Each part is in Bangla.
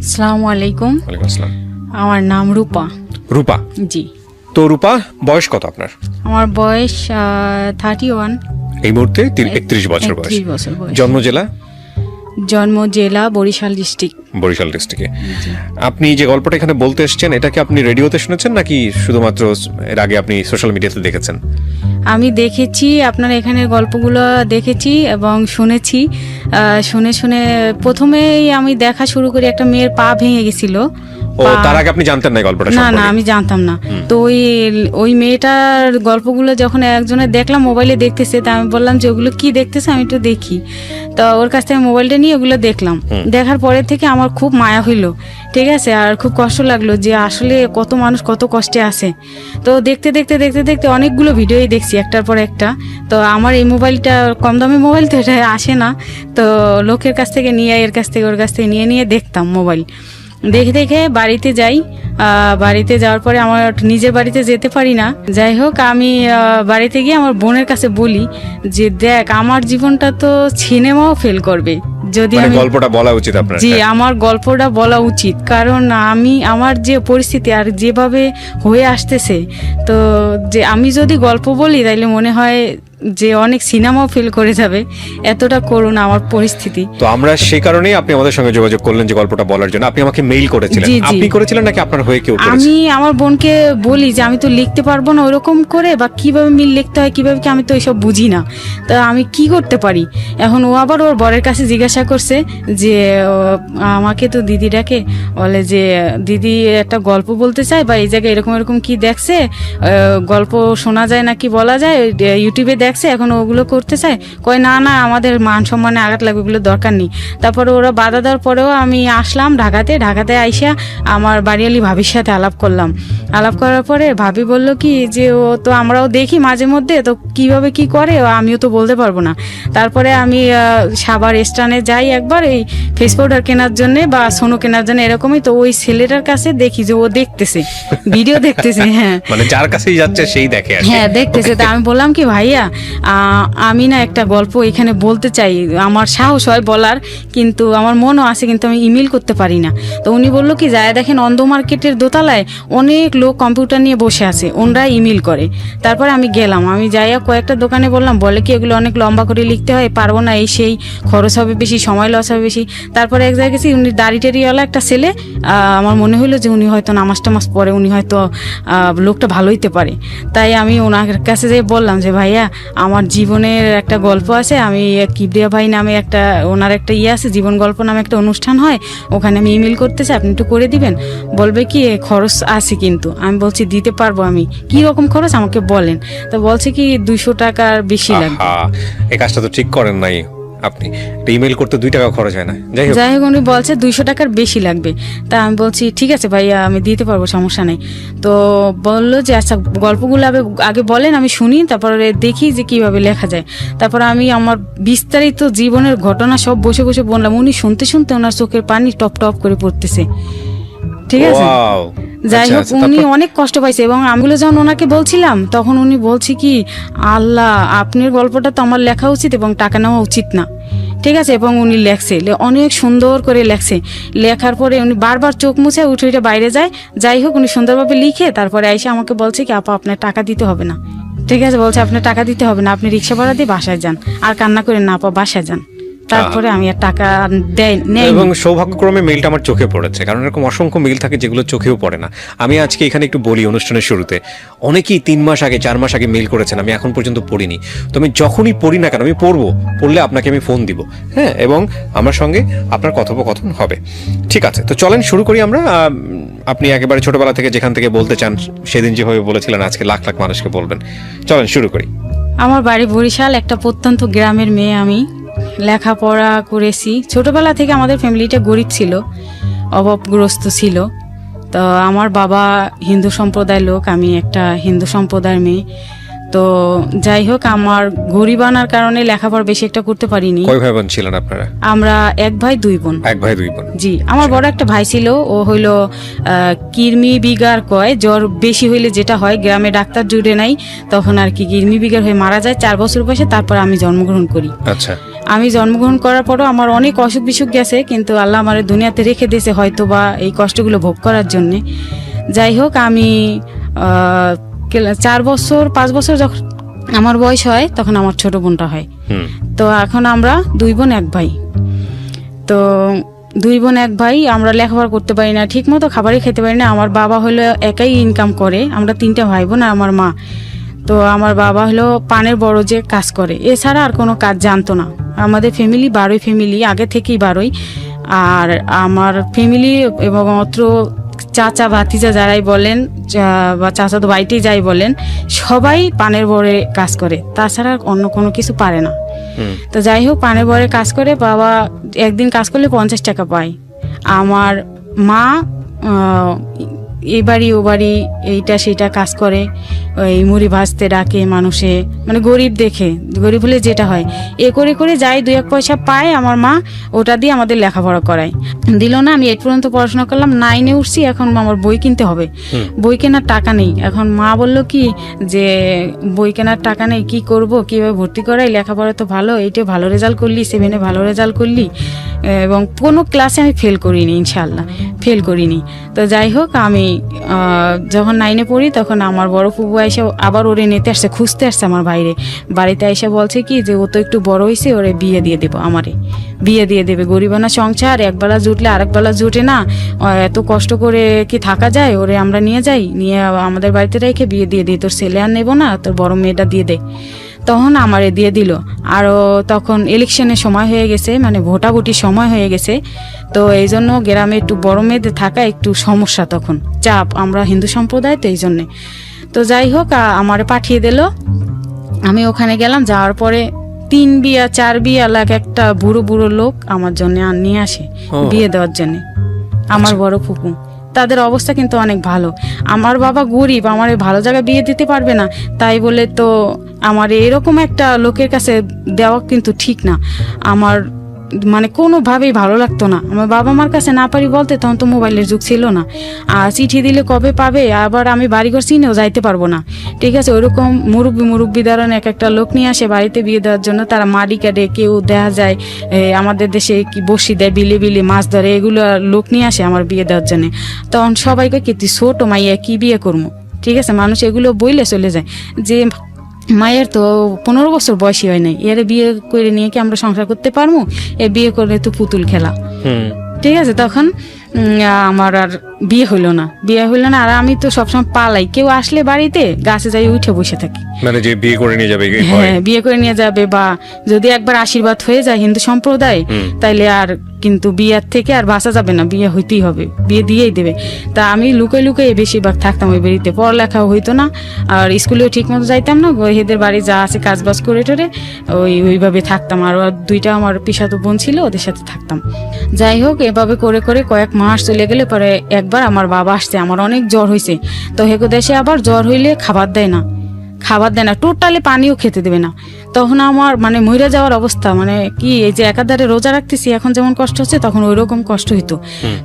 আসসালামু আলাইকুম। ওয়ালাইকুম আসসালাম। আমার নাম রূপা। রূপা? জি। তো রূপা বয়স কত আপনার? আমার বয়স থার্টি ওয়ান এই মুহূর্তে একত্রিশ বছর বয়স। একত্রিশ বছর বয়স। জন্ম জেলা? জন্ম জেলা বরিশাল ডিস্ট্রিক্ট। বরিশাল ডিস্ট্রিক্টে। আপনি যে গল্পটা এখানে বলতে এসেছেন এটা কি আপনি রেডিওতে শুনেছেন নাকি শুধুমাত্র এর আগে আপনি সোশ্যাল মিডিয়াতে দেখেছেন? আমি দেখেছি, আপনার এখানের গল্পগুলো দেখেছি এবং শুনেছি। শুনে শুনে প্রথমেই আমি দেখা শুরু করি, একটা মেয়ের পা ভেঙে গেছিল। ও তার আগে আপনি জানতেন না গল্পটা না না আমি জানতাম না। তো ওই ওই মেয়েটার গল্পগুলো যখন একজনের দেখলাম মোবাইলে দেখতেছে তা আমি বললাম যে ওগুলো কি দেখতেছে? আমি একটু দেখি। তো ওর কাছ থেকে মোবাইলটা নিয়ে ওগুলো দেখলাম। দেখার পরে থেকে আমার খুব মায়া হইল ঠিক আছে? আর খুব কষ্ট লাগল যে আসলে কত মানুষ কত কষ্টে আছে। তো দেখতে দেখতে দেখতে দেখতে অনেকগুলো ভিডিওই দেখছি একটার পর একটা। তো আমার এই মোবাইলটা কম দামি মোবাইল তো এটা আসে না। তো লোকের কাছ থেকে নিয়ে এর কাছ থেকে ওর কাছ থেকে নিয়ে নিয়ে দেখতাম মোবাইল। দেখে দেখে বাড়িতে যাই। বাড়িতে যাওয়ার পরে আমার নিজের বাড়িতে যেতে পারি না। যাই হোক আমি বাড়িতে গিয়ে আমার বোনের কাছে বলি যে দেখ আমার জীবনটা তো সিনেমাও ফেল করবে। যদি মানে আমি গল্পটা বলা উচিত আপনার জি হ্যাঁ। আমার গল্পটা বলা উচিত। কারণ আমি আমার যে পরিস্থিতি আর যেভাবে হয়ে আসতেছে তো যে আমি যদি গল্প বলি তাইলে মনে হয় যে অনেক সিনেমাও ফেল করে যাবে। এতটা করুন আমার পরিস্থিতি। তো আমরা সেই কারণেই আপনি আমাদের সঙ্গে যোগাযোগ করলেন যে গল্পটা বলার জন্য। আপনি আমাকে মেইল করেছিলেন। আপনি করেছিলেন নাকি আপনার হয়ে কেউ আমি আমার বোনকে বলি যে আমি তো লিখতে পারব না ওরকম করে, বা কীভাবে মিল লিখতে হয়, কীভাবে কি আমি তো এসব বুঝি না। তা আমি কি করতে পারি? এখন ও আবার ওর বরের কাছে জিজ্ঞাসা করছে যে আমাকে তো দিদি ডাকে, বলে যে, দিদি একটা গল্প বলতে চায়, বা এই জায়গায় এরকম এরকম কি দেখছে? গল্প শোনা যায় নাকি বলা যায় ইউটিউবে দেখছে, এখন ওগুলো করতে চায়। কয়, না না, আমাদের মান সম্মানে আঘাত লাগবে ওগুলো দরকার নেই। তারপরে ওরা বাধা দেওয়ার পরেও আমি আসলাম ঢাকাতে। ঢাকাতে আইসা আমার বাড়িয়ালি ভাবির সাথে আলাপ করলাম। আলাপ করার পরে ভাবি বলল কি যে ও তো আমরাও দেখি মাঝে মধ্যে তো কীভাবে কি করে আমিও তো বলতে পারব না। তারপরে আমি সাবার স্টানে যাই একবার এই ফেস পাউডার কেনার জন্য বা সোনো কেনার জন্য এরকমই তো ওই ছেলেটার কাছে দেখি যে ও দেখতেছে ভিডিও দেখতেছে হ্যাঁ। মানে যার কাছেই যাচ্ছে সেই দেখে হ্যাঁ দেখতেছে। তা আমি বললাম কি ভাইয়া আহ, আমি না একটা গল্প এখানে বলতে চাই আমার সাহস হয় বলার কিন্তু আমার মনও আছে কিন্তু আমি ইমেল করতে পারি না। তো উনি বলল কি যায় দেখেন অন্ধ মার্কেটের দোতলায় অনেক লোক কম্পিউটার নিয়ে বসে আছে, ওনরা ইমেল করে। তারপরে আমি গেলাম, আমি যাইয়া কয়েকটা দোকানে বললাম, বলে কি এগুলো অনেক লম্বা করে লিখতে হয়? পারব না এই সেই, খরচ হবে বেশি, সময় লস হবে বেশি? তারপরে এক জায়গায় গেছি, উনি দাড়ি টেরিওয়ালা একটা ছেলে আমার মনে হলো যে উনি হয়তো নামাজ টামাজ পরে উনি হয়তো লোকটা ভালো হইতে পারে। তাই আমি ওনার কাছে যে বললাম যে, ভাইয়া, আমার জীবনের একটা গল্প আছে, আমি কিবরিয়া ভাই নামে একটা, ওনার একটা ইয়ে আছে, জীবন গল্প নামে একটা অনুষ্ঠান হয়, ওখানে আমি ইমেল করতে চাই, আপনি একটু করে দিবেন? বলবে কি খরচ আছে কিন্তু? আমি বলছি দিতে পারব আমি। কি রকম খরচ? আমাকে বলেন। তো বলছে কি দুইশো টাকার বেশি লাগবে। এই কাজটা তো ঠিক করেন নাই আপনি। ইমেল করতে দুই টাকা খরচ হয় না। যাই হোক। যাই হোক উনি বলছে দুইশো টাকার বেশি লাগবে। তা আমি বলছি ঠিক আছে ভাইয়া আমি দিতে পারব সমস্যা নেই। তো বলল যে আচ্ছা গল্পগুলো আগে আগে বলেন আমি শুনি তারপরে দেখি যে কীভাবে লেখা যায়। তারপর আমি আমার বিস্তারিত জীবনের ঘটনা সব বসে বসে বললাম। উনি শুনতে শুনতে ওনার চোখের পানি টপ টপ করে পড়তেছে। ঠিক আছে? যাই আচ্ছা, হোক আচ্ছা, উনি অনেক কষ্ট পাইছে এবং আমিগুলো যখন ওনাকে বলছিলাম তখন উনি বলছে কি আল্লাহ আপনার গল্পটা তো আমার লেখা উচিত এবং টাকা নেওয়া উচিত না। ঠিক আছে? এবং উনি লেখছে অনেক সুন্দর করে লেখছে। লেখার পরে উনি বারবার চোখ মুছে উঠে উঠে বাইরে যায়। যাই হোক উনি সুন্দরভাবে লিখে তারপরে এসে আমাকে বলছে কি আপা আপনার টাকা দিতে হবে না। ঠিক আছে? বলছে আপনার টাকা দিতে হবে না আপনি রিক্সা ভাড়া দিয়ে বাসায় যান। আর কান্না করে না আপা বাসায় যান। তারপরে আমি আর টাকা দেয় নেই এবং সৌভাগ্যক্রমে মেইলটা আমার চোখে পড়েছে কারণ এরকম অসংখ্য মেইল থাকে যেগুলো চোখেও পড়ে না। আমি আজকে এখানে একটু বলি অনুষ্ঠানের শুরুতে। অনেকেই তিন মাস আগে চার মাস আগে মেইল করেছেন আমি এখন পর্যন্ত পড়িনি। তো আমি যখনই পড়ি না কেন আমি পড়ব পড়লে আপনাকে আমি ফোন দিব হ্যাঁ? এবং আমার সঙ্গে আপনার কথোপকথন হবে। ঠিক আছে তো চলেন শুরু করি আমরা। আপনি একেবারে ছোটবেলা থেকে যেখান থেকে বলতে চান সেদিন যেভাবে বলেছিলেন আজকে লাখ লাখ মানুষকে বলবেন। চলেন শুরু করি। আমার বাড়ি বরিশাল একটা প্রত্যন্ত গ্রামের মেয়ে আমি। লেখাপড়া করেছি। ছোটবেলা থেকে আমাদের ফ্যামিলিটা গরিব ছিল অভাবগ্রস্ত ছিল। তো আমার বাবা হিন্দু সম্প্রদায়ের লোক আমি একটা হিন্দু সম্প্রদায়ের মেয়ে। তো যাই হোক আমার গরিব আনার কারণে লেখাপড়া বেশি একটা করতে পারিনি। কয় ভাই বোন ছিলেন আপনারা? আমরা এক ভাই দুই বোন। এক ভাই দুই বোন। জি আমার বড় একটা ভাই ছিল ও হইল কিরমি বিগার কয় জ্বর বেশি হইলে যেটা হয় গ্রামে ডাক্তার জুড়ে নাই তখন আর কি কিরমি বিগার হয়ে মারা যায় চার বছর বয়সে তারপর আমি জন্মগ্রহণ করি। আচ্ছা। আমি জন্মগ্রহণ করার পরও আমার অনেক অসুখ বিসুখ গেছে কিন্তু আল্লাহ আমার দুনিয়াতে রেখে দিয়েছে হয়তো বা এই কষ্টগুলো ভোগ করার জন্যে। যাই হোক আমি চার বছর পাঁচ বছর যখন আমার বয়স হয় তখন আমার ছোট বোনটা হয়। তো এখন আমরা দুই বোন এক ভাই। তো দুই বোন এক ভাই আমরা লেখাপড়া করতে পারি না ঠিক মতো খাবারই খেতে পারি না। আমার বাবা হলো একাই ইনকাম করে আমরা তিনটা ভাই বোন আর আমার মা। তো আমার বাবা হলো পানের বড় যে কাজ করে। এছাড়া আর কোনো কাজ জানতো না। আমাদের ফ্যামিলি বারোই ফ্যামিলি আগে থেকেই বারোই। আর আমার ফ্যামিলি এবং অত্র চাচা ভাতিজা যারাই বলেন বা চাচা তো বাড়িতেই যাই বলেন সবাই পানের বড়ে কাজ করে। তাছাড়া আর অন্য কোনো কিছু পারে না। তো যাই হোক পানের বরে কাজ করে বাবা একদিন কাজ করলে পঞ্চাশ টাকা পায়। আমার মা এই বাড়ি ও বাড়ি এইটা সেইটা কাজ করে ওই মুড়ি ভাজতে ডাকে মানুষে মানে গরিব দেখে গরিব হলে যেটা হয়। এ করে করে যাই দুই এক পয়সা পায় আমার মা ওটা দিয়ে আমাদের লেখাপড়া করায়। দিল না আমি এইট পর্যন্ত পড়াশোনা করলাম নাইনে উঠছি এখন আমার বই কিনতে হবে। বই কেনার টাকা নেই। এখন মা বলল কি যে বই কেনার টাকা নেই কি করব কীভাবে ভর্তি করাই? লেখাপড়া তো ভালো এইটা ভালো রেজাল্ট করলি সেভেনে ভালো রেজাল্ট করলি এবং কোনো ক্লাসে আমি ফেল করিনি ইনশাল্লাহ ফেল করিনি। তো যাই হোক আমি যখন নাইনে পড়ি, তখন আমার বড় ফুবু এসে আবার ওরে নিতে আসছে, খুঁজতে আসছে আমার বাইরে। বাড়িতে এসে বলছে কি যে, ও তো একটু বড় হয়েছে ওরে বিয়ে দিয়ে দেবো আমারে। বিয়ে দিয়ে দেবে। গরিবানা সংসার একবেলা জুটলে আরেকবেলা জুটে না। এত কষ্ট করে কি থাকা যায়? ওরে আমরা নিয়ে যাই, নিয়ে আমাদের বাড়িতে রেখে বিয়ে দিয়ে দিই। তোর ছেলে আর নেব না, তোর বড় মেয়েটা দিয়ে দে। তখন আমারে দিয়ে দিল। আরও তখন ইলেকশনের সময় হয়ে গেছে মানে ভোটাভুটির সময় হয়ে গেছে। তো এই জন্য গ্রামে একটু বড় মেয়েদের থাকা একটু সমস্যা তখন। চাপ আমরা হিন্দু সম্প্রদায় তো এই জন্যে। তো যাই হোক আমারে পাঠিয়ে দিল। আমি ওখানে গেলাম যাওয়ার পরে তিন বিয়া চার বিয়া লাগ একটা বুড়ো বুড়ো লোক আমার জন্য আর নিয়ে আসে বিয়ে দেওয়ার জন্য। আমার বড় ফুপু। তাদের অবস্থা কিন্তু অনেক ভালো। আমার বাবা গরিব, আমার ভালো জায়গায় বিয়ে দিতে পারবে না। তাই বলে তো আমার এরকম একটা লোকের কাছে দেওয়া কিন্তু ঠিক না। আমার মানে কোনোভাবেই ভালো লাগতো না। আমার বাবা মার কাছে না পারি বলতে তখন তো মোবাইলের যুগ ছিল না। আর চিঠি দিলে কবে পাবে, আবার আমি বাড়িঘর চিনেও যাইতে পারব না। ঠিক আছে, ওইরকম মুরব্বী মুরব্বী ধরেন এক একটা লোক নিয়ে আসে বাড়িতে বিয়ে দেওয়ার জন্য। তারা মাড়ি কাটে কেউ দেখা যায় আমাদের দেশে কি বসি দেয়, বিলে বিলে মাছ ধরে, এগুলো লোক নিয়ে আসে আমার বিয়ে দেওয়ার জন্য। তখন সবাইকে কি তুই ছোট মাইয়া, কি বিয়ে করব ঠিক আছে, মানুষ এগুলো বইলে চলে যায়। যে মায়ের তো পনেরো বছর বয়সী হয় নাই। এর বিয়ে করে নিয়ে কি আমরা সংসার করতে পারব? এ বিয়ে করলে তো পুতুল খেলা। হুম। ঠিক আছে তখন আমার আর বিয়ে হইল না। বিয়ে হইল না আর আমি তো সবসময় পালাই। কেউ আসলে বাড়িতে গাছে যাই উঠে বসে থাকি। মানে যে বিয়ে করে নিয়ে যাবে হ্যাঁ। বিয়ে করে নিয়ে যাবে বা যদি একবার আশীর্বাদ হয়ে যায় হিন্দু সম্প্রদায় তাইলে আর কিন্তু বিয়ের থেকে আর বাঁচা যাবে না বিয়ে হইতেই হবে বিয়ে দিয়েই দেবে। তা আমি লুকাই লুকাই বেশিরভাগ থাকতাম ওই বাড়িতে পড়ালেখাও হইতো না আর স্কুলেও ঠিক মতো যাইতাম না ওই বাড়ি যা আছে কাজ বাজ করে টরে ওই ওইভাবে থাকতাম আর দুইটা আমার পিসাতো বোন ছিল ওদের সাথে থাকতাম। যাই হোক এভাবে করে করে কয়েক মাস চলে গেলে পরে একবার আমার বাবা আসছে আমার অনেক জ্বর হয়েছে তো হেকো দেশে আবার জ্বর হইলে খাবার দেয় না। খাবার দেয় না। টোটালি পানিও খেতে দেবে না। তখন আমার মানে মইরা যাওয়ার অবস্থা মানে কি এই যে একাধারে রোজা রাখতেছি এখন যেমন কষ্ট হচ্ছে তখন ওই রকম কষ্ট হইতো।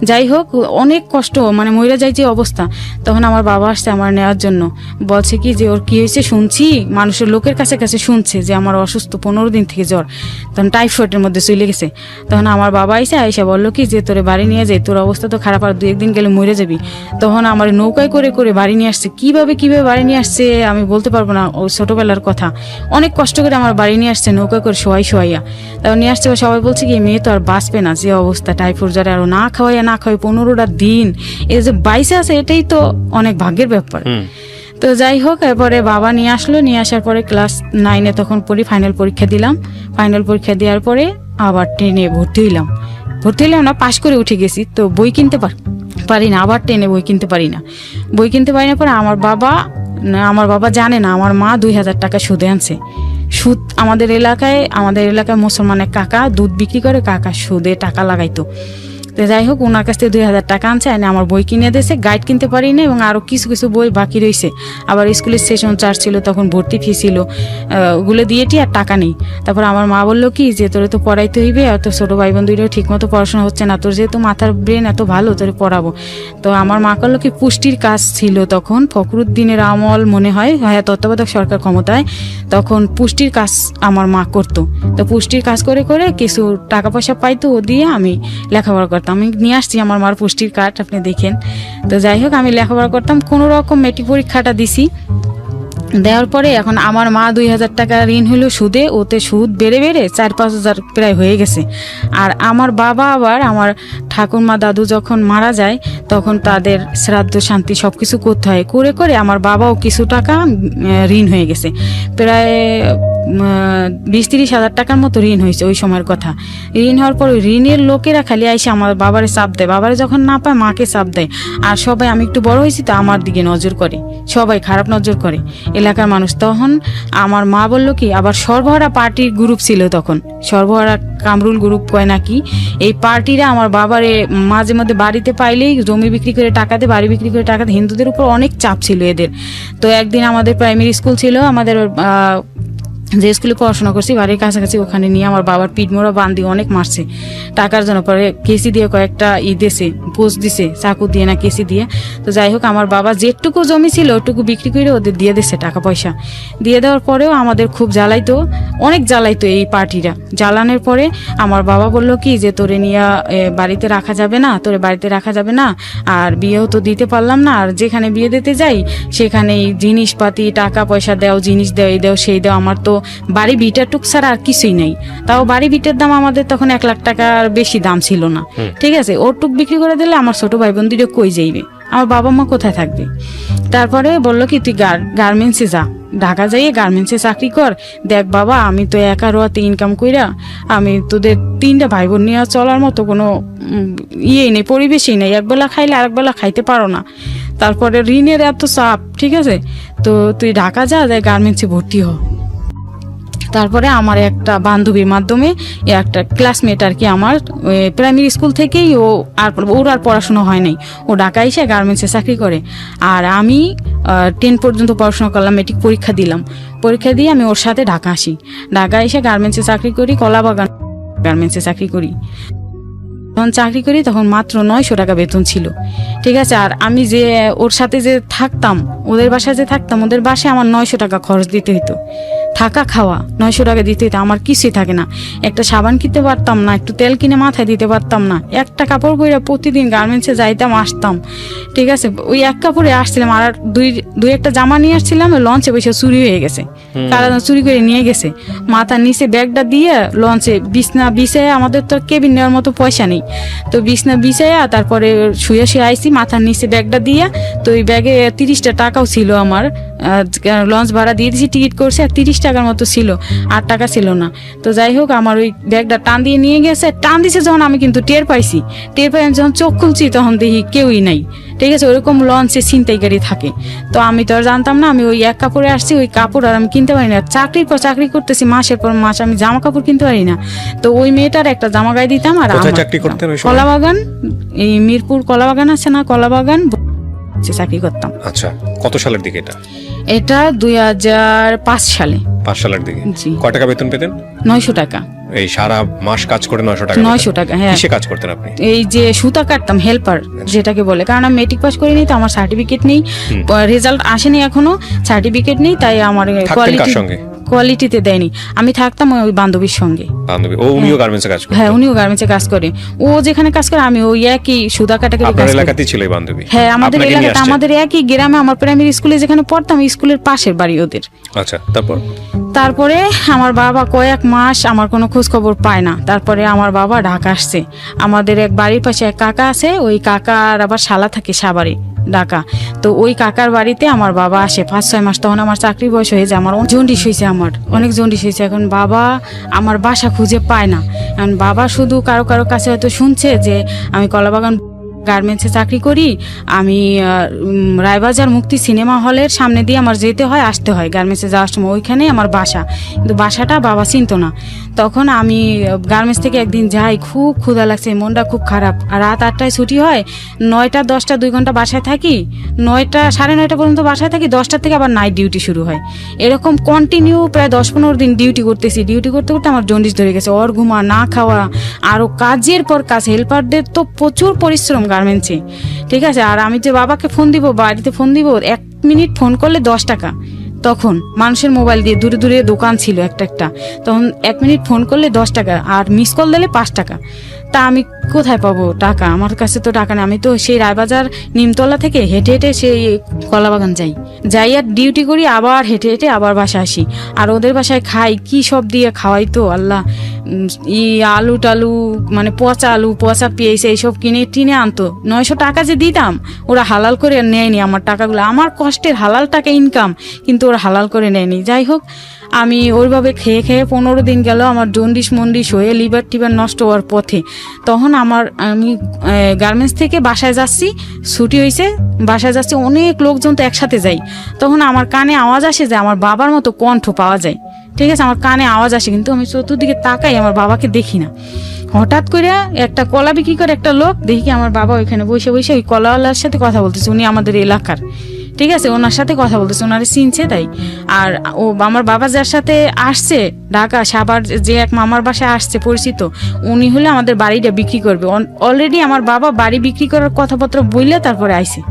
যাই হোক অনেক কষ্ট মানে মইরা যায় যে অবস্থা তখন আমার বাবা আসছে আমার নেওয়ার জন্য। বলছে কি যে ওর কি হয়েছে শুনছি? মানুষের লোকের কাছে কাছে শুনছে যে আমার অসুস্থ পনেরো দিন থেকে জ্বর। তখন টাইফয়েডের মধ্যে চলে গেছে। তখন আমার বাবা আইসে আইসা বলল কি যে তোরে বাড়ি নিয়ে যাই তোর অবস্থা তো খারাপ আর দু একদিন গেলে মরে যাবি। তখন আমার নৌকায় করে করে বাড়ি নিয়ে আসছে। কীভাবে কীভাবে বাড়ি নিয়ে আসছে আমি বলতে পারব না ও ছোটবেলার কথা। অনেক কষ্ট করে আমার বাড়ি নিয়ে আসছে নৌকা করে শোয়াই শোয়াইয়া। তারপর নিয়ে আসছে সবাই বলছে কি মেয়ে তো আর বাঁচবে না যে অবস্থা টাইফয়েড জ্বরে আরও না খাওয়াইয়া না খাওয়াই পনেরোটা দিন। এই যে বাইসে আছে এটাই তো অনেক ভাগ্যের ব্যাপার। তো যাই হোক এরপরে বাবা নিয়ে আসলো নিয়ে আসার পরে ক্লাস নাইনে তখন পড়ি ফাইনাল পরীক্ষা দিলাম। ফাইনাল পরীক্ষা দেওয়ার পরে আবার ট্রেনে ভর্তি হইলাম। ভর্তি হইলাম না পাশ করে উঠে গেছি তো বই কিনতে পার পারি না আবার টেনে বই কিনতে পারি না। বই কিনতে পারি না পরে আমার বাবা আমার বাবা জানে না আমার মা দুই হাজার টাকা সুদে আনছে। সুদ আমাদের এলাকায় আমাদের এলাকায় মুসলমানের কাকা দুধ বিক্রি করে কাকা সুদে টাকা লাগাইতো। তো যাই হোক ওনার কাছ থেকে দুই হাজার টাকা আনছে, এনে আমার বই কিনে দিয়েছে। গাইড কিনতে পারি না এবং আরও কিছু কিছু বই বাকি রয়েছে আবার স্কুলের সেশন চার্জ ছিল, তখন ভর্তি ফি ছিল। ওগুলো দিয়েটি আর টাকা নেই। তারপর আমার মা বলল কি, যে তোরে তো পড়াইতে হইবে, আর তোর ছোটো ভাই বোনদেরও ঠিক মতো পড়াশোনা হচ্ছে না। তোর যেহেতু মাথার ব্রেন এত ভালো, তোরে পড়াবো। তো আমার মা করল কি, পুষ্টির কাজ ছিল তখন, ফখরুদ্দিনের আমল মনে হয় হ্যাঁ তত্ত্বাবধায়ক সরকার ক্ষমতায়, তখন পুষ্টির কাজ আমার মা করতো। তো পুষ্টির কাজ করে করে কিছু টাকা পয়সা পাইতো ও দিয়ে আমি লেখাপড়া করতাম। আমি নিয়ে আসছি আমার মার পুষ্টির কার্ড আপনি দেখেন। তো যাই হোক, আমি লেখাপড়া করতাম, কোনো রকম মেট্রিক পরীক্ষাটা দিছি। দেওয়ার পরে এখন আমার মা দুই হাজার টাকা ঋণ হলো সুদে, ওতে সুদ বেড়ে বেড়ে চার পাঁচ হাজার প্রায় হয়ে গেছে। আর আমার বাবা আবার আমার ঠাকুরমা দাদু যখন মারা যায়, তখন তাদের শ্রাদ্ধ শান্তি সব কিছু করতে হয়। করে করে আমার বাবাও কিছু টাকা ঋণ হয়ে গেছে। প্রায় বিশ তিরিশ হাজার টাকার মতো ঋণ হয়েছে ওই সময়ের কথা। ঋণ হওয়ার পর ঋণের লোকেরা খালি আইসে আমার বাবারে চাপ দেয়। বাবারে যখন না পায়, মাকে চাপ দেয়। আর সবাই, আমি একটু বড় হয়েছি তো, আমার দিকে নজর করে। সবাই খারাপ নজর করে। এলাকার মানুষ তখন, আমার মা বলল কি, আবার সর্বহারা পার্টির গ্রুপ ছিল তখন। সর্বহারা কামরুল গ্রুপ কয় নাকি? এই পার্টিরা আমার বাবারে মাঝে মধ্যে বাড়িতে পাইলেই জমি বিক্রি করে টাকাতে বাড়ি বিক্রি করে টাকাতে হিন্দুদের উপর অনেক চাপ ছিল এদের। তো একদিন আমাদের প্রাইমারি স্কুল ছিল, আমাদের যে স্কুলে পড়াশোনা করছি, বাড়ির কাছাকাছি ওখানে নিয়ে আমার বাবার পিঠমোড়া বান্ধি অনেক মারছে। টাকার জন্য পরে কেসি দিয়ে কয়েকটা ই দিছে পোস্ট দিছে, চাকু দিয়ে না কেসি দিয়ে। তো যাই হোক, আমার বাবা যেটুকু জমি ছিল, ওটুকু বিক্রি করে ওদের দিয়ে দিছে টাকা পয়সা। দিয়ে দেওয়ার পরেও আমাদের খুব জ্বালাইতো, অনেক জ্বালাইতো এই পার্টিরা। জ্বালানোর পরে আমার বাবা বলল কি যে, তোরে নিয়ে বাড়িতে রাখা যাবে না, তোরে বাড়িতে রাখা যাবে না, আর বিয়েও তো দিতে পারলাম না, আর যেখানে বিয়ে দিতে যাই, সেখানেই জিনিসপাতি, টাকা পয়সা দেও, জিনিস দেও, এই দেও, সেই দেও, আমার তো বাড়ি ভিটা টুক ছাড়া আর কিছুই নাই। তাও বাড়ি ভিটার দাম আমাদের তখন এক লাখ টাকার বেশি দাম ছিল না। ঠিক আছে? ওর টুক বিক্রি করে দিলে আমার ছোট ভাই বোন দুটো কই যাইবে? আমার বাবা মা কোথায় থাকবে? তারপরে বলল কি তুই গার্মেন্টসে যা। ঢাকা যাইয়ে গার্মেন্টসে চাকরি কর। দেখ বাবা আমি তো একা রোয়াতে ইনকাম কইরা আমি তোদের তিনটা ভাই বোন নিয়ে চলার মতো কোনো ইয়ে নেই পরিবেশই নেই। একবেলা খাইলে আরেকবেলা খাইতে পারো না। তারপরে ঋণের এত চাপ ঠিক আছে? তো তুই ঢাকা যা যাই গার্মেন্টসে ভর্তি হ। তারপরে আমার একটা বান্ধবীর মাধ্যমে একটা ক্লাসমেট আর কি আমার প্রাইমারি স্কুল থেকেই ও আর ওর আর পড়াশোনা হয় নাই। ও ঢাকা এসে গার্মেন্টসে চাকরি করে। আর আমি টেন পর্যন্ত পড়াশোনা করলাম মেট্রিক পরীক্ষা দিলাম। পরীক্ষা দিয়ে আমি ওর সাথে ঢাকা আসি। ঢাকা এসে গার্মেন্টসে চাকরি করি, কলাবাগান গার্মেন্টসে চাকরি করি। যখন চাকরি করি তখন মাত্র নয়শো টাকা বেতন ছিল। ঠিক আছে, আর আমি যে ওর সাথে যে থাকতাম, ওদের বাসায় যে থাকতাম, ওদের বাসায় আমার নয়শো টাকা খরচ দিতে হতো থাকা খাওয়া। নয়শো টাকা দিতে হতো আমার কিছুই থাকে না। একটা সাবান কিনতে পারতাম না একটু তেল কিনে মাথায় দিতে পারতাম না। একটা কাপড় পরে প্রতিদিন গার্মেন্টসে যাইতাম আসতাম। ঠিক আছে? ওই এক কাপড়ে আসছিলাম আর দুই দুই একটা জামা নিয়ে আসছিলাম লঞ্চে বসে চুরি হয়ে গেছে। কারা চুরি করে নিয়ে গেছে। মাথার নিচে ব্যাগটা দিয়ে লঞ্চে বিছনা বিছায় আমাদের তো কেবিন নেওয়ার মতো পয়সা নেই। তো বিছনা বিছাইয়া তারপরে শুয়ে শুয়ে আইসি মাথার নিচে ব্যাগটা দিয়ে তো ওই ব্যাগে তিরিশটা টাকাও ছিল আমার। লঞ্চ ভাড়া দিয়ে দিয়েছি টিকিট করছে আর তিরিশ টাকার মতো ছিল আট টাকা ছিল না। তো যাই হোক আমার ওই ব্যাগটা টান দিয়ে নিয়ে গেছে। টান দিছে যখন আমি কিন্তু টের পাইছি। টের পাই যখন চোখ খুলছি তখন দেখি কেউই নাই। ঠিক আছে ওরকম লঞ্চে ছিনতাইকারী থাকে। তো আমি তো আর জানতাম না আমি ওই এক কাপড়ে আসছি ওই কাপড় আর আমি কিনতে পারি না। চাকরির পর চাকরি করতেছি মাসের পর মাস আমি জামা কাপড় কিনতে পারি না। তো ওই মেয়েটার একটা জামা গায়ে দিতাম আর? কলাবাগান এই মিরপুর কলাবাগান আছে না কলাবাগান সে চাকরি করতাম। আচ্ছা কত সালের দিকে এটা? এটা দুই হাজার পাঁচ সালে। পাঁচ সালের দিকে? জি। কয় টাকা বেতন পেতেন? নয়শো টাকা। এই সারা মাস কাজ করে নয়শো টাকা নয়শো টাকা হ্যাঁ। কিসে কাজ করতেন আপনি? এই যে সুতা কাটতাম হেল্পার যেটাকে বলে। কারণ আমি মেট্রিক পাস করিনি তো আমার সার্টিফিকেট নেই। রেজাল্ট আসেনি এখনও সার্টিফিকেট নেই তাই আমার কোয়ালিটি সঙ্গে? কোয়ালিটিতে দেয়নি। আমি থাকতাম ওই বান্ধবীর সঙ্গে। বান্ধবী। ও উনিও গার্মেন্টসে কাজ করতেন হ্যাঁ উনিও গার্মেন্টসে কাজ করে। ও যেখানে কাজ করে আমি ওই একই সুতা কাটাকে আপনার এলাকাতেই ছিল এই বান্ধবী? হ্যাঁ আমাদের এলাকাতে আমাদের একই গ্রামে আমার প্রাইমারি স্কুলে যেখানে পড়তাম স্কুলের পাশের বাড়ি ওদের। আচ্ছা তারপর? তারপরে আমার বাবা কয়েক মাস আমার কোনো খোঁজ খবর পায় না। তারপরে আমার বাবা ঢাকা আসছে। আমাদের এক বাড়ির পাশে এক কাকা আছে ওই কাকার আবার শালা থাকে সাবারে ঢাকা। তো ওই কাকার বাড়িতে আমার বাবা আসে। পাঁচ, ছয় মাস তখন আমার চাকরি বয়স হয়ে যায়, আমার জন্ডিস হয়েছে আমার। অনেক জন্ডিস হয়েছে। এখন বাবা আমার বাসা খুঁজে পায় না। এখন বাবা শুধু কারও কারও কাছে হয়তো শুনছে যে আমি কলাবাগান গার্মেন্টসে চাকরি করি, আমি রায়বাজার মুক্তি সিনেমা হলের সামনে দিয়ে আমার যেতে হয়, আসতে হয়। গার্মেন্টসে যাওয়ার সময় ওইখানেই আমার বাসা। কিন্তু বাসাটা বাবা চিনতো না। তখন আমি গার্মেন্টস থেকে একদিন যাই, খুব ক্ষুধা লাগছে, মনটা খুব খারাপ। আর রাত আটটায় ছুটি হয়, নয়টা, দশটা, দুই ঘণ্টা বাসায় থাকি, নয়টা, সাড়ে নয়টা পর্যন্ত বাসায় থাকি, দশটার থেকে আবার নাইট ডিউটি শুরু হয়। এরকম কন্টিনিউ প্রায় দশ পনেরো দিন ডিউটি করতেছি। ডিউটি করতে করতে আমার জন্ডিস ধরে গেছে। অর ঘুমা না খাওয়া আরও কাজের পর কাজ হেল্পারদের তো প্রচুর পরিশ্রম গার্মেন্টসে ঠিক আছে, আর আমি যে বাবাকে ফোন দিব, বাড়িতে ফোন দিব, এক মিনিট ফোন করলে দশ টাকা। তখন মানুষের মোবাইল দিয়ে দূরে দূরে দোকান ছিল একটা একটা। তখন এক মিনিট ফোন করলে দশ টাকা, আর মিস কল দিলে পাঁচ টাকা। তা আমি কোথায় পাবো টাকা? আমার কাছে তো টাকা নেই। আমি তো সেই রায়বাজার নিমতলা থেকে হেঁটে হেঁটে সেই কলাবাগান যাই। যাই আর ডিউটি করি, আবার হেঁটে হেঁটে আবার বাসায় আসি। আর ওদের বাসায় খাই, কি সব দিয়ে খাওয়াই তো আল্লাহ। ই আলু টালু মানে পচা আলু, পচা পেঁয়াজ এইসব কিনে টিনে আনতো। নয়শো টাকা যে দিতাম, ওরা হালাল করে নেয়নি আমার টাকাগুলো। আমার কষ্টের হালাল টাকা ইনকাম কিন্তু ওরা হালাল করে নেয়নি। যাই হোক আমি ওইভাবে খেয়ে খেয়ে পনেরো দিন গেল আমার জন্ডিস মন্ডিস হয়ে লিভার টিভার নষ্ট হওয়ার পথে। তখন আমার আমি গার্মেন্টস থেকে বাসায় যাচ্ছি, ছুটি হয়েছে বাসায় যাচ্ছি, অনেক লোকজন তো একসাথে যাই। তখন আমার কানে আওয়াজ আসে যে আমার বাবার মতো কণ্ঠ পাওয়া যায়। ঠিক আছে, আমার কানে আওয়াজ আসে, কিন্তু আমি চতুর্দিকে তাকাই, আমার বাবাকে দেখি না। হঠাৎ করে একটা কলা বিক্রি করে একটা লোক, দেখি আমার বাবা ওইখানে বসে বসে ওই কলাওয়ালার সাথে কথা বলতেছে, উনি আমাদের এলাকার। ঠিক আছে, ওনার সাথে কথা বলতেছে, ওনারে চিনছে তাই। আর ও, আমার বাবা যার সাথে আসছে ঢাকা, সাবার যে এক মামার বাসায় আসছে পরিচিত, উনি হলে আমাদের বাড়িটা বিক্রি করবে। অলরেডি আমার বাবা বাড়ি বিক্রি করার কথাপত্র বইলে তারপরে আইছে।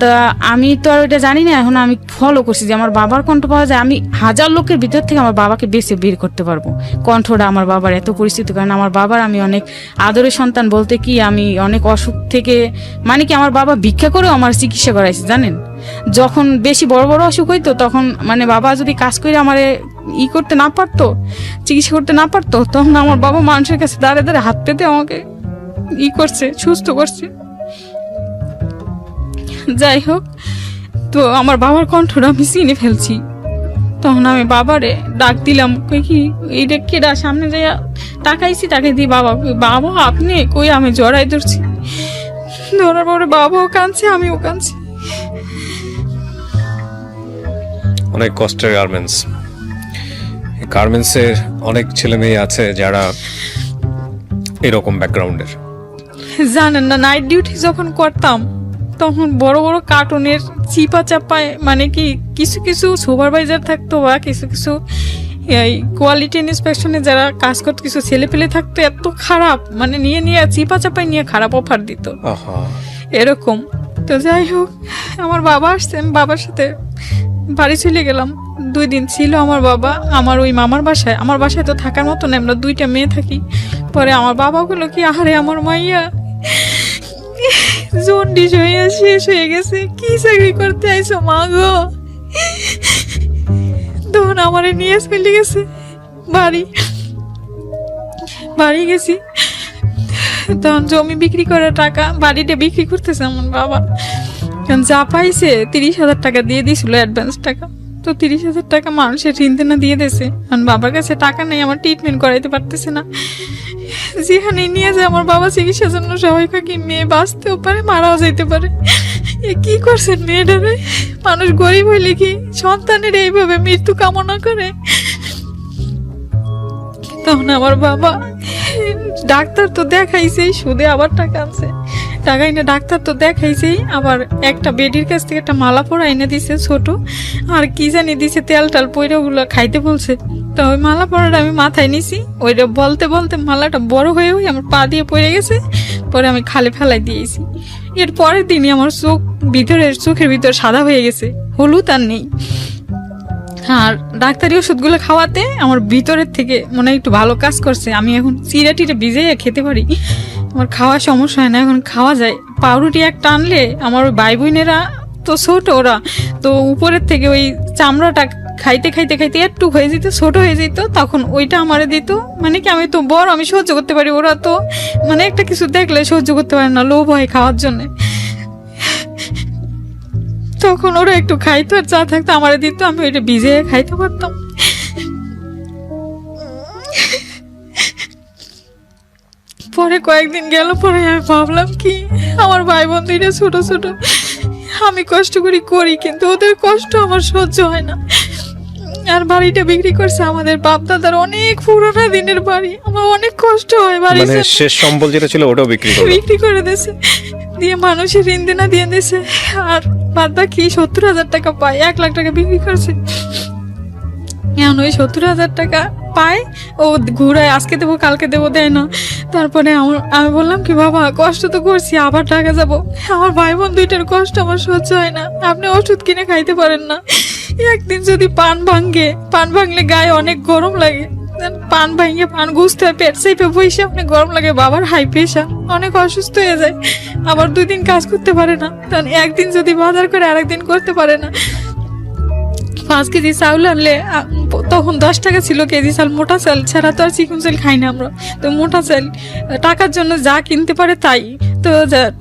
তা আমি তো আর ওইটা জানি না, এখন আমি ফলো করছি যে আমার বাবার কণ্ঠ পাওয়া যায়, আমি হাজার লোকের ভিতর থেকে আমার বাবাকে বেছে বের করতে পারব। কণ্ঠটা আমার বাবার এত পরিচিত, কারণ আমার বাবার আমি অনেক আদরের সন্তান বলতে কি আমি অনেক অসুখ থেকে মানে কি আমার বাবা ভিক্ষা করেও আমার চিকিৎসা করাইছে, জানেন? যখন বেশি বড় বড় অসুখ হইতো, তখন মানে বাবা যদি কাজ করে আমারে ই করতে না পারতো, চিকিৎসা করতে না পারতো, তখন আমার বাবা মানুষের কাছে দাঁড়ে দাঁড়ে হাত পেতে আমাকে ই করছে, সুস্থ করছে। যাই হোক তো আমার বাবার কণ্ঠটা আমি চিনে ফেলছি। তখন আমি বাবারে ডাক দিলাম কই কি এইটা কেডা সামনে যাইয়া তাকাইছি তাকে দিয়ে বাবা বাবা আপনি কই আমি জড়াই ধরছি। ধরার পরে বাবাও কাঁদছে আমিও কাঁদছি। অনেক কষ্টের গার্মেন্টস। গার্মেন্টসের অনেক ছেলে মেয়ে আছে যারা এরকম ব্যাকগ্রাউন্ডের জানেন না নাইট ডিউটি যখন করতাম তখন বড় বড় কার্টুনের চিপা চাপায় মানে কি কিছু কিছু সুপারভাইজার থাকতো বা কিছু কিছু এই কোয়ালিটি ইন্সপেকশনে যারা কাজ করতো কিছু ছেলে পেলে থাকতো এত খারাপ মানে নিয়ে নিয়ে চিপা চাপায় নিয়ে খারাপ অফার দিত। এরকম। তো যাই হোক আমার বাবা আসছে আমি বাবার সাথে বাড়ি চলে গেলাম। দুই দিন ছিল আমার বাবা আমার ওই মামার বাসায়। আমার বাসায় তো থাকার মতো না আমরা দুইটা মেয়ে থাকি। পরে আমার বাবা বলল কি আরে আমার মাইয়া? জন্ডিস হয়ে শেষ হয়ে গেছে। কি চাকরি করতে আইসো মা গো? তখন আমারে নিয়ে চলে গেছে। বাড়ি। বাড়ি গেছি। তখন জমি বিক্রি করার টাকা বাড়িটা বিক্রি করতেছে আমার বাবা। যা পাইছে, তিরিশ হাজার টাকা দিয়ে দিয়েছিল অ্যাডভান্স টাকা। তো তিরিশ হাজার টাকা মানুষের ঋণ দেনা দিয়ে দিয়েছে। কারণ বাবার কাছে টাকা নেই, আমার ট্রিটমেন্ট করাইতে পারতেছে না। যেখানে নিয়ে যায়, আমার বাবা চিকিৎসার জন্য সবাই কি মেয়ে বাঁচতেও পারে, মারাও যেতে পারে। এ কি করছেন মেয়েটারে মানুষ গরিব হইলে কি সন্তানের এইভাবে মৃত্যু কামনা করে? তখন আমার বাবা, ডাক্তার তো দেখাইছেই, সুদে আবার টাকা আনছে। টাকা এনে ডাক্তার তো দেখাইছেই। আবার একটা বেডির কাছ থেকে একটা মালা পরা এনে দিছে ছোট। আর কি জানি দিছে, তেল টাল পইরে ওগুলো খাইতে বলছে। তো ওই মালা পরাটা আমি মাথায় নিছি। ওইটা বলতে বলতে মালাটা বড় হয়ে ওই আমার পা দিয়ে পড়ে গেছে। পরে আমি খালে ফেলাই দিয়েছি এর পরের দিনই আমার চোখ ভিতরের, চোখের ভিতর সাদা হয়ে গেছে। হলুদ আর নেই। আর ডাক্তারি ওষুধগুলো খাওয়াতে আমার ভিতরের থেকে মনে একটু ভালো কাজ করছে। আমি এখন চিরা টিরে ভিজে খেতে পারি। আমার খাওয়ার সমস্যা হয় না, এখন খাওয়া যায়। পাউরুটি একটা আনলে আমার ওই ভাই বোনেরা তো ছোট ওরা, তো উপরের থেকে ওই চামড়াটা খাইতে খাইতে খাইতে একটু হয়ে যেত, ছোট হয়ে যেত, তখন ওইটা আমারে দিত। মানে কি, আমি তো বড়, আমি সহ্য করতে পারি, ওরা তো মানে একটা কিছু দেখলে সহ্য করতে পারে না, লোভ হয় খাওয়ার জন্যে। তখন ওরা একটু খাইতো আর চা থাকতো, আমারে দিত, আমি ওইটা ভিজে খাইতে পারতাম। পরে কয়েকদিন গেল পরে আমি ভাবলাম কি আমার ভাই বোন দুইটা ছোট ছোট আমি কষ্ট করি করি কিন্তু ওদের কষ্ট আমার সহ্য হয় না। আর বাড়িটা বিক্রি করছে আমাদের বাপ দাদার অনেক পুরোনো দিনের বাড়ি আমার অনেক কষ্ট হয় বাড়ি মানে শেষ সম্বল যেটা ছিল ওটাও বিক্রি করে বিক্রি করে দিয়েছে দিয়ে মানুষের ঋণ দেনা দিয়ে দিয়েছে আর বাদ বাকি সত্তর হাজার টাকা পায় এক লাখ টাকা বিক্রি করছে। এখন ওই সত্তর হাজার টাকা পায়? ও ঘুরায়, আজকে দেবো, কালকে দেবো, দেয় না। তারপরে আমার, আমি বললাম কি, বাবা, কষ্ট তো করছি, আবার টাকা যাব। আমার ভাই বোন দুইটার কষ্ট আমার সহ্য হয় না। আপনি ওষুধ কিনে খাইতে পারেন না। একদিন যদি পান ভাঙ্গে পান ভাঙলে গায়ে অনেক গরম লাগে। পান ভাঙে পান গুছতে হয়, পেট চেপে বসে আপনি গরম লাগে, বাবার হাই প্রেশার, অনেক অসুস্থ হয়ে যায়। আবার দুই দিন কাজ করতে পারে না। কারণ একদিন যদি বাজার করে আরেকদিন করতে পারে না। পাঁচ কেজি চাউল আনলে তখন দশ টাকা ছিল কেজি চাল মোটা চাল ছাড়া তো আর চিকন চাল খাই না আমরা। তো মোটা চাল টাকার জন্য যা কিনতে পারে তাই। তো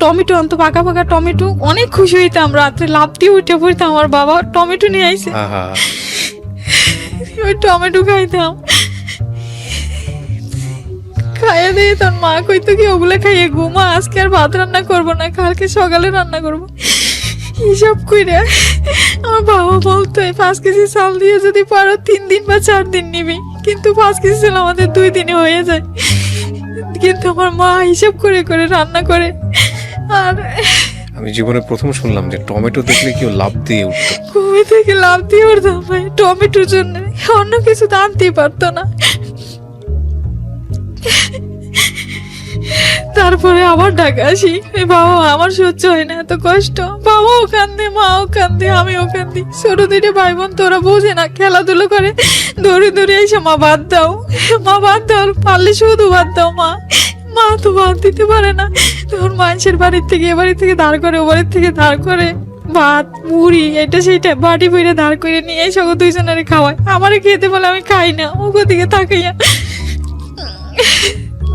টমেটো আনতো পাকা পাকা টমেটো অনেক খুশি হইতাম রাত্রে লাভ দিয়ে উঠে পড়তাম আমার বাবা টমেটো নিয়ে আইছে ওই টমেটো খাইতাম। খাইয়ে দিয়ে তোর মা কইতো কি ওগুলো খাইয়ে ঘুমা আজকে আর ভাত রান্না করব না কালকে সকালে রান্না করব। হিসাব করে আমার বাবা বলতো পাঁচ কেজি চাল দিয়ে যদি পারো তিন দিন বা চার দিন নিবি। কিন্তু পাঁচ কেজি চাল আমাদের দুই দিনে হয়ে যায়। কিন্তু আমার মা হিসাব করে করে রান্না করে। আর আমি জীবনে প্রথম শুনলাম যে টমেটো দেখলে কেউ লাভ দিয়ে উঠতো। ঘুমে থেকে লাভ দিয়ে উঠতাম ভাই টমেটোর জন্য। অন্য কিছু তো আনতেই পারতো না। তারপরে আবার ঢাকা আসি। বাবা, আমার সহ্য হয় না, এত কষ্ট। বাবা, ওখান দিয়ে মা, ওখান দিয়ে আমি ওখান কান্দি ছোট দুইটা ভাই বোন তোরা বোঝে না, খেলাধুলো করে। দৌড়ে দৌড়ে এসে মা বাদ দাও। মা বাদ দাও পারলে শুধু বাদ দাও, মা। মা তো বাদ দিতে পারে না। তখন মানুষের বাড়ির থেকে, এ বাড়ির থেকে দাঁড় করে, ও বাড়ির থেকে দাঁড় করে। ভাত, মুড়ি, এটা সেটা বাটি বইরে দাঁড় করে নিয়ে এসে ও দুইজনের খাওয়ায়। আমারে খেতে বলে আমি খাই না, ওগো দিকে তাকাইয়া।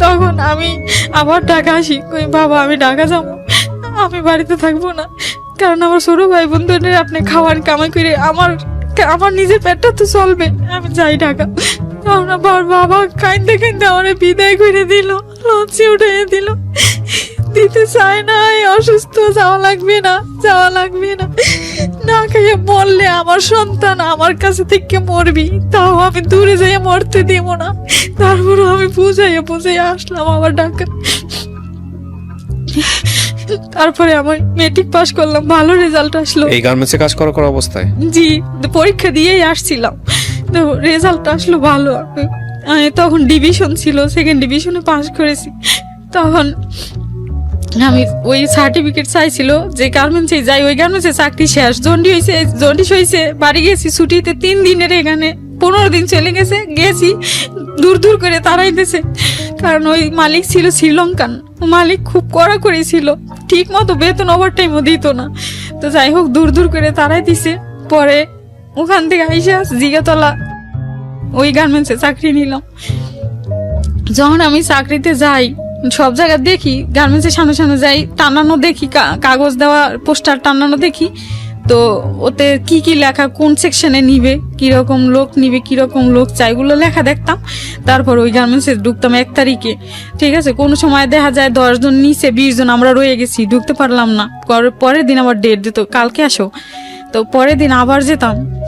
তখন আমি আবার ঢাকা আসি। কই, বাবা, আমি ঢাকা যাব। আমি বাড়িতে থাকব না। কারণ আমার ছোটো ভাই বন্ধুদের আপনি খাওয়ার কামাই করে আমার আমার নিজের পেটটা তো চলবে। আমি যাই ঢাকা। তখন আবার বাবা কাইন্দে কাইন্দে আমার বিদায় করে দিল লঞ্চে উঠে দিল। দিতে চায় না এই অসুস্থ যাওয়া লাগবে না যাওয়া লাগবে না। না খাইয়ে মরলে আমার সন্তান আমার কাছে থেকে মরবি তাও আমি দূরে যাইয়ে মরতে দিব না। তারপর আমি বুঝাইয়া বুঝাইয়া আসলাম আবার ঢাকা তারপরে আমার মেট্রিক পাস করলাম ভালো রেজাল্ট আসলো। এই গার্মেন্টসে কাজ করা করা অবস্থায়? জি পরীক্ষা দিয়েই আসছিলাম। তো রেজাল্ট আসলো ভালো। আমি তখন ডিভিশন ছিল সেকেন্ড ডিভিশনে পাস করেছি। তখন আমি ওই সার্টিফিকেট চাইছিল যে গার্মেন্টসে যাই, ওই গার্মেন্টসে চাকরি শেষ। জন্ডি হয়েছে জন্ডিস হয়েছে বাড়ি গেছি ছুটিতে তিন দিনের এখানে, পনেরো দিন চলে গেছে, গেছি, দূর দূর করে তাড়াইতেছে কারণ ওই মালিক ছিল শ্রীলঙ্কান মালিক খুব কড়া করেছিল ঠিক মতো বেতন ওভার টাইমও দিত না। তো যাই হোক, দূর দূর করে তাড়াই দিছে পরে ওখান থেকে আইসা জিগাতলা ওই গার্মেন্টসে চাকরি নিলাম। যখন আমি চাকরিতে যাই সব জায়গায় দেখি, গার্মেন্টসের সামনে সামনে যাই, টানানো দেখি কাগজ দেওয়া, পোস্টার টানানো দেখি। তো ওতে কি কি লেখা, কোন সেকশনে নিবে, কীরকম লোক নিবে, কীরকম লোক চাই, এগুলো লেখা দেখতাম। তারপর ওই গার্মেন্টসে ঢুকতাম এক তারিখে। ঠিক আছে, কোনো সময় দেখা যায় দশ জন নিচে, বিশ জন আমরা রয়ে গেছি, ঢুকতে পারলাম না। পরে- পরের দিন আবার ডেট দিত, কালকে আসো। তো পরের দিন আবার যেতাম।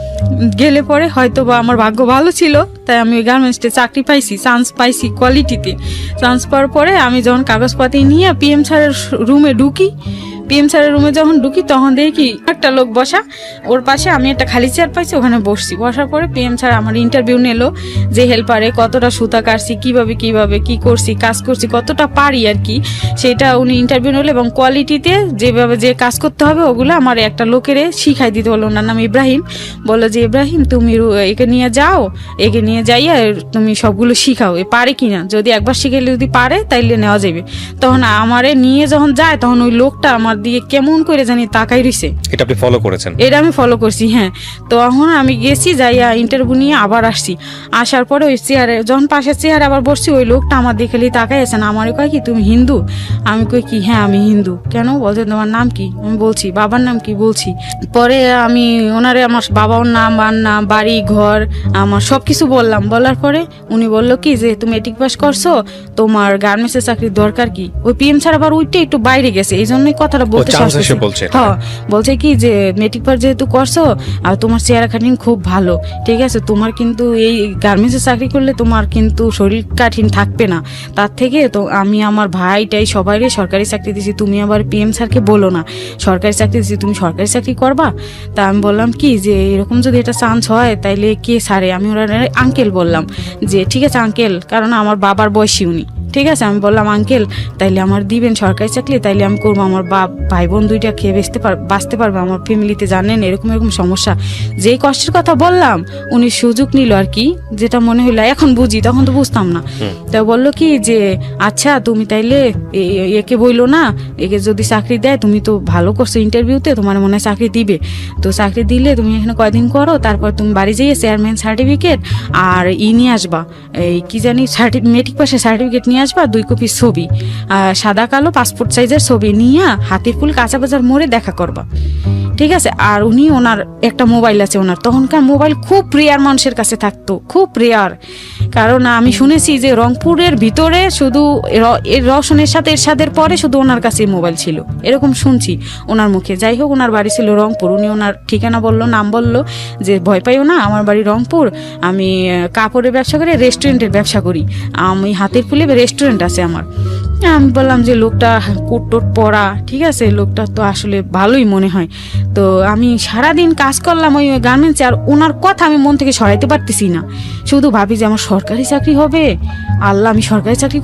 গেলে পরে হয়তো বা আমার ভাগ্য ভালো ছিল, তাই আমি ওই গার্মেন্টসে চাকরি পাইছি চান্স পাইছি কোয়ালিটিতে চান্স পাওয়ার পরে আমি যখন কাগজপাতি নিয়ে পিএম স্যারের রুমে ঢুকি পিএম স্যারের রুমে যখন ঢুকি, তখন দেখি একটা লোক বসা। ওর পাশে আমি একটা খালি চেয়ার পাইছি, ওখানে বসছি। বসার পরে পিএম স্যার আমার ইন্টারভিউ নিলো, যে হেল্পারে কতটা সুতা কাটছি, কীভাবে কীভাবে, কি করছি, কাজ করছি, কতটা পারি আর কি, সেটা উনি ইন্টারভিউ নিলো এবং কোয়ালিটিতে যেভাবে যে কাজ করতে হবে, ওগুলো আমার একটা লোকেরে শিখাই দিতে হলো ওনার নাম ইব্রাহিম। বলল যে, ইব্রাহিম, তুমি একে নিয়ে যাও, একে নিয়ে যাইয়া তুমি সবগুলো শিখাও, এ পারে কিনা? যদি একবার শিখাইলে যদি পারে, তাইলে নেওয়া যাবে তখন আমারে নিয়ে যখন যায়, তখন ওই লোকটা আমার দিকে কেমন করে জানি তাকাই রইছে। এটা আপনি ফলো করেছেন? এটা আমি ফলো করছি হ্যাঁ। তো এখন আমি গেছি যাইয়া ইন্টারভিউ নিয়ে আবার আসছি। আসার পরে ওই চেয়ারে যখন পাশের চেয়ারে আবার বসছি ওই লোকটা আমার দেখেলি তাকাই আছে না। আমারও কয় কি তুমি হিন্দু? আমি কই কি হ্যাঁ আমি হিন্দু। কেন? বলছে তোমার নাম কি? আমি বলছি বাবার নাম কি? বলছি। পরে আমি ওনারে আমার বাবার নাম বার নাম বাড়ি ঘর আমার সব কিছু বললাম। বলার পরে উনি বলল কি যে তুমি মেট্রিক পাস করছ তোমার গার্মেন্টসের চাকরির দরকার কি? ওই পিএম স্যার আবার উইটে একটু বাইরে গেছে। এই জন্যই কথাটা বলতে সাহস বলছে হ্যাঁ বলছে কি যে মেট্রিক পাস যেহেতু করছ আর তোমার চেহারা কাটিং খুব ভালো ঠিক আছে? তোমার কিন্তু এই গার্মেন্টসে চাকরি করলে তোমার কিন্তু শরীর কাঠিন থাকবে না। তার থেকে তো আমি আমার ভাইটাই সবাইরে সরকারি চাকরি দিছি তুমি আবার পিএম স্যারকে বলো না। সরকারি চাকরি দিছি তুমি সরকারি চাকরি করবা? তা আমি বললাম কি যে এরকম যদি এটা চান্স হয় তাইলে কে সারে আমি ওরা আঙ্কেল বললাম যে ঠিক আছে আঙ্কেল কারণ আমার বাবার বয়সী উনি। ঠিক আছে? আমি বললাম আঙ্কেল তাইলে আমার দিবেন সরকারি চাকরি তাইলে আমি করব আমার বাপ ভাই বোন দুইটা খেয়ে বেচতে পার বাঁচতে পারবে আমার ফ্যামিলিতে জানেন এরকম এরকম সমস্যা। যেই কষ্টের কথা বললাম উনি সুযোগ নিল আর কি যেটা মনে হইল এখন বুঝি তখন তো বুঝতাম না। তা বলল কি যে আচ্ছা তুমি তাইলে একে বইলো না একে যদি চাকরি দেয় তুমি তো ভালো করছ ইন্টারভিউতে তোমার মনে হয় চাকরি দিবে। তো চাকরি দিলে তুমি এখানে কয়দিন করো তারপর তুমি বাড়ি যেয়ে চেয়ারম্যান সার্টিফিকেট আর ই নিয়ে আসবা। এই কি জানি মেট্রিক পাশে সার্টিফিকেট নিয়ে আসবা দুই কপি ছবি। আর সাদা কালো পাসপোর্ট সাইজের ছবি নিয়ে হাতির ফুল কাঁচা বাজার মোড়ে দেখা করবা। ঠিক আছে? আর উনি ওনার একটা মোবাইল আছে ওনার। তখনকার মোবাইল খুব রেয়ার মানুষের কাছে থাকতো, খুব রেয়ার কারণ আমি শুনেছি যে রংপুরের ভিতরে শুধু র- এর রওশনের সাথে এরশাদের পরে শুধু ওনার কাছে মোবাইল ছিল। এরকম শুনছি ওনার মুখে। যাই হোক, ওনার বাড়ি ছিল রংপুর। উনি ওনার ঠিকানা বলল, নাম বলল যে, ভয় পাইও না, আমার বাড়ি রংপুর। আমি কাপড়ের ব্যবসা করে, রেস্টুরেন্টের ব্যবসা করি। আমি হাতের ফুলে রেস্টুরেন্ট আছে আমার। আমি বললাম যে, লোকটা কোট টোট পরা ঠিক আছে? লোকটা তো আসলে ভালোই মনে হয়। তো আমি সারাদিন কাজ করলাম ওই গার্মেন্টসে আর ওনার কথা আমি মন থেকে সরাইতে পারতেছি না। শুধু ভাবি যে আমার সরকারি চাকরি হবে, আল্লাহ আমি সরকারি চাকরি